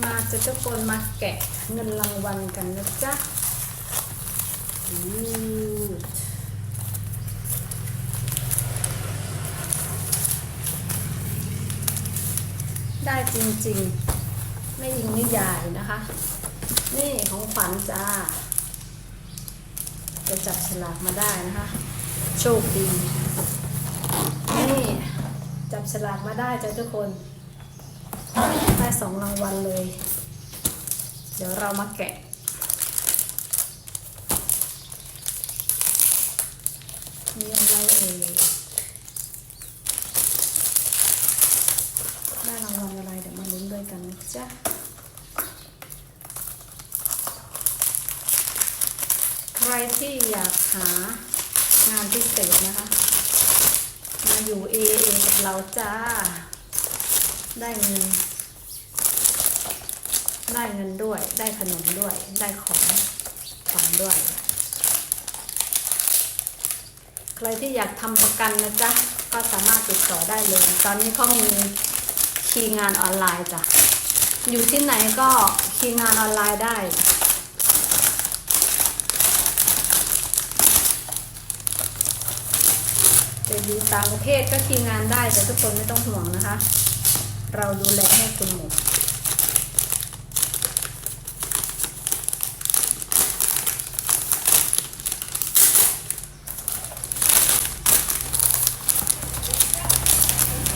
มาจะทุกคนมาแกะเงินรางวัลกันนะจ๊ะได้จริงๆ ไม่ยิงนิยายนะคะ นี่ของขวัญจ้าจะจับฉลากมาได้นะคะ โชคดี นี่ จับฉลากมาได้จ้ะทุกคน ได้สองรางวัลเลย เดี๋ยวเรามาแกะมีอะไรเอ่ยได้รางวัลอะไรเดี๋ยวมาลุ้นด้วยกันนะจ๊ะใครที่อยากหางานพิเศษนะคะ มาอยู่ AA กับเราจ้า ได้เงิน ได้เงินด้วย ได้ขนมด้วย ได้ของขวัญด้วย ใครที่อยากทำประกันนะจ๊ะ ก็สามารถติดต่อได้เลย ตอนนี้เขามีคีย์งานออนไลน์จ้ะ อยู่ที่ไหนก็คีย์งานออนไลน์ได้จะอยู่ต่างประเทศก็คีย์งานได้แต่ทุกคนไม่ต้องห่วงนะคะ เราดูแลให้คุณหมด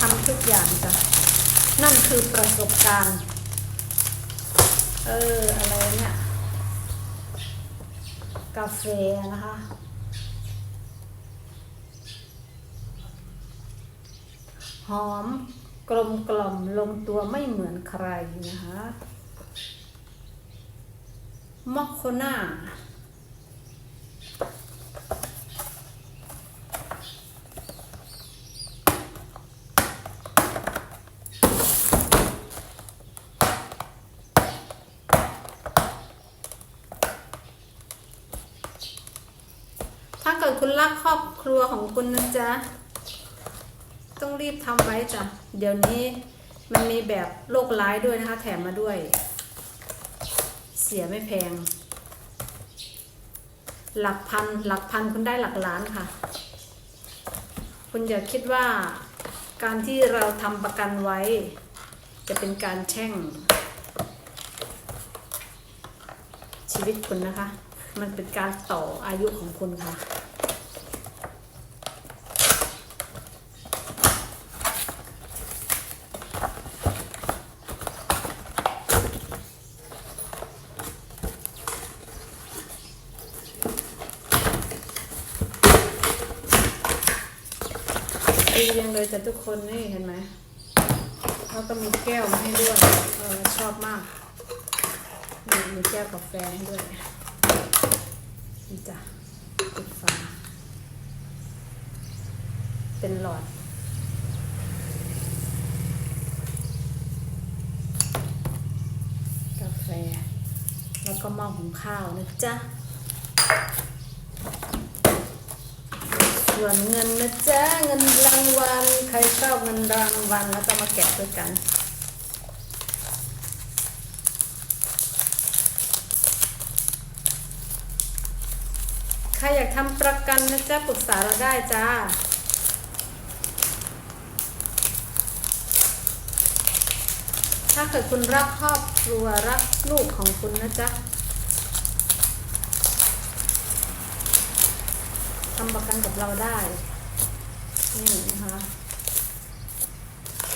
ทำทุกอย่างจ้ะ นั่นคือประสบการณ์ เออ อะไรเนี่ย กาแฟนะคะหอม กลมกล่อมลงตัวไม่เหมือนใครนะคะมอคโคน่าถ้าเกิดคุณรักครอบครัวของคุณนะจ๊ะ ต้องรีบทำไว้จ้ะ เดี๋ยวนี้มันมีแบบโรคร้ายด้วยนะคะ แถมมาด้วย เสียไม่แพง หลักพันหลักพันคุณได้หลักล้านค่ะ คุณอย่าคิดว่าการที่เราทำประกันไว้ จะเป็นการแช่ง ชีวิตคุณนะคะ มันเป็นการต่ออายุของคุณค่ะ ดียังเลยแต่ทุกคนนี่เห็นไหมแล้วก็มีแก้วมาให้ด้วยเออชอบมากนี่มีแก้วกาแฟให้ด้วยนี่จ้ะปิดฝาเป็นหลอดกาแฟ แล้วก็หม้อหุงข้าวนะจ๊ะ ส่วนเงินนะจ๊ะเงินรางวัลใครชอบเงินรางวัลแล้วก็มาแกะด้วยกันใครอยากทำประกันนะจ๊ะปรึกษาเราได้จ้าถ้าเกิดคุณรักครอบครัวรักลูกของคุณนะจ๊ะ ทำประกันกับเราได้ นี่นะคะ